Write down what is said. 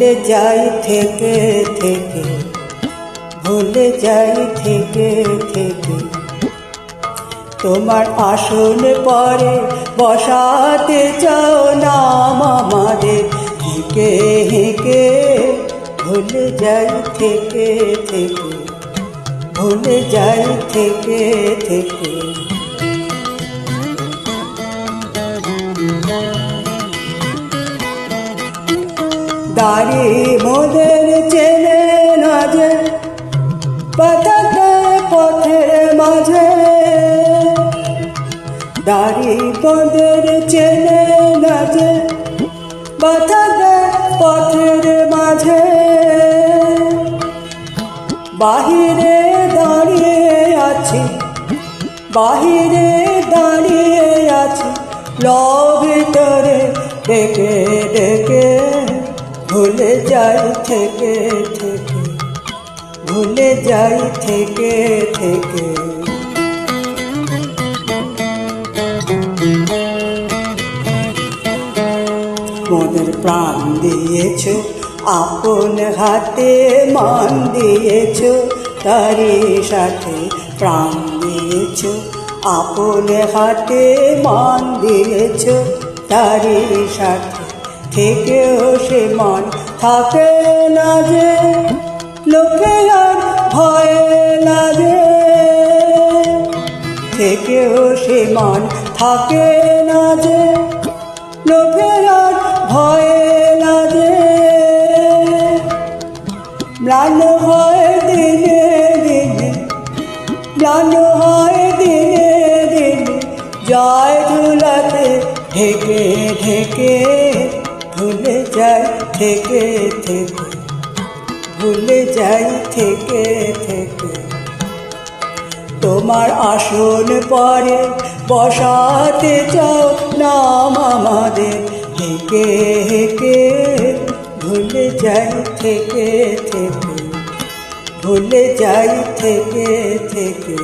যাই থেকে থেকে, ভুলে যাই থেকে থেকে। তোমার আসন পরে বসাতে চাও নাম আমাদের হেঁকে হেঁকে, ভুলে যাই থেকে থেকে, ভুলে যাই থেকে থেকে। দাড়ি মোদের চেনে না যে পাতাতে পথের মাঝে। দাড়ি মোদের চেনে না যে পাতাতে পথের মাঝে। বাহিরে দাঁড়িয়ে আছি, বাহিরে দাঁড়িয়ে আছি ল ভিতরে ডেকে ডেকে ভুলে যাই থেকে থেকে, ভুলে যাই থেকে থেকে। মোদের প্রাণ দিয়েছ, আপন হাতে মান দিয়েছ, তারই সাথে প্রাণ দিয়েছ, আপন হাতে মান দিয়েছ, তারই সাথে থেকেও সে মান থাকে না যে লোকে আর ভয় লাগে থেকেও সে মান থাকে না যে, লোকের আর ভয় লাগে ম্লান হয় দিনে দিনে, ম্লান হয় দিনে দিনে জয় ধুলাতে ঢেকে ঢেকে। ভুলে যাই, থেকে থেকে। ভুলে যাই, থেকে থেকে। তোমার আসন পরে বসাতে চাও নাম আমাদের। হেকে হেকে, ভুলে যাই, থেকে থেকে। ভুলে যাই, থেকে থেকে।